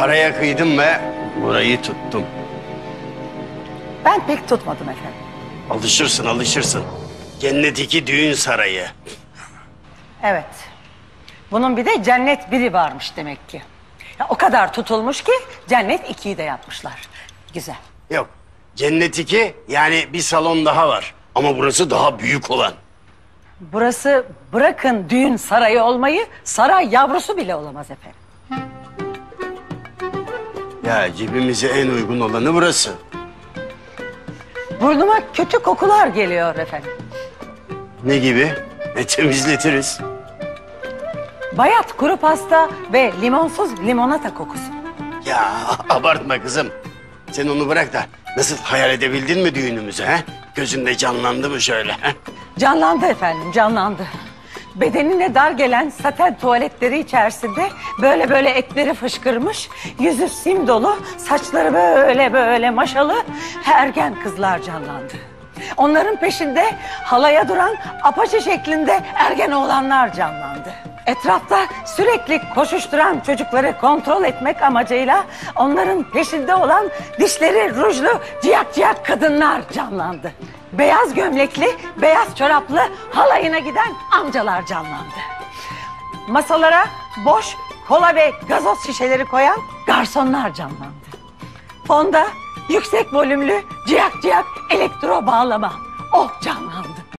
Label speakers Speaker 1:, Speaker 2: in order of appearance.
Speaker 1: Paraya kıydım ve burayı tuttum.
Speaker 2: Ben pek tutmadım efendim.
Speaker 1: Alışırsın alışırsın. Cennet düğün sarayı.
Speaker 2: Evet. Bunun bir de cennet biri varmış demek ki. Ya, o kadar tutulmuş ki cennet ikiyi de yapmışlar. Güzel.
Speaker 1: Yok. Cennet 2 yani bir salon daha var. Ama burası daha büyük olan.
Speaker 2: Burası bırakın düğün sarayı olmayı saray yavrusu bile olamaz efendim.
Speaker 1: Ya cebimize en uygun olanı burası.
Speaker 2: Burnuma kötü kokular geliyor efendim.
Speaker 1: Ne gibi? E temizletiriz.
Speaker 2: Bayat kuru pasta ve limonsuz limonata kokusu.
Speaker 1: Ya abartma kızım. Sen onu bırak da nasıl hayal edebildin mi düğünümüzü ha? Gözünde canlandı mı şöyle ha?
Speaker 2: Canlandı efendim, canlandı. Bedenine dar gelen saten tuvaletleri içerisinde böyle böyle etleri fışkırmış, yüzü sim dolu, saçları böyle böyle maşalı ergen kızlar canlandı. Onların peşinde halaya duran apaçı şeklinde ergen oğlanlar canlandı. Etrafta sürekli koşuşturan çocukları kontrol etmek amacıyla onların peşinde olan dişleri rujlu ciyak ciyak kadınlar canlandı. Beyaz gömlekli, beyaz çoraplı halayına giden amcalar canlandı. Masalara boş kola ve gazoz şişeleri koyan garsonlar canlandı. Fonda yüksek volümlü ciyak ciyak elektro bağlama o canlandı.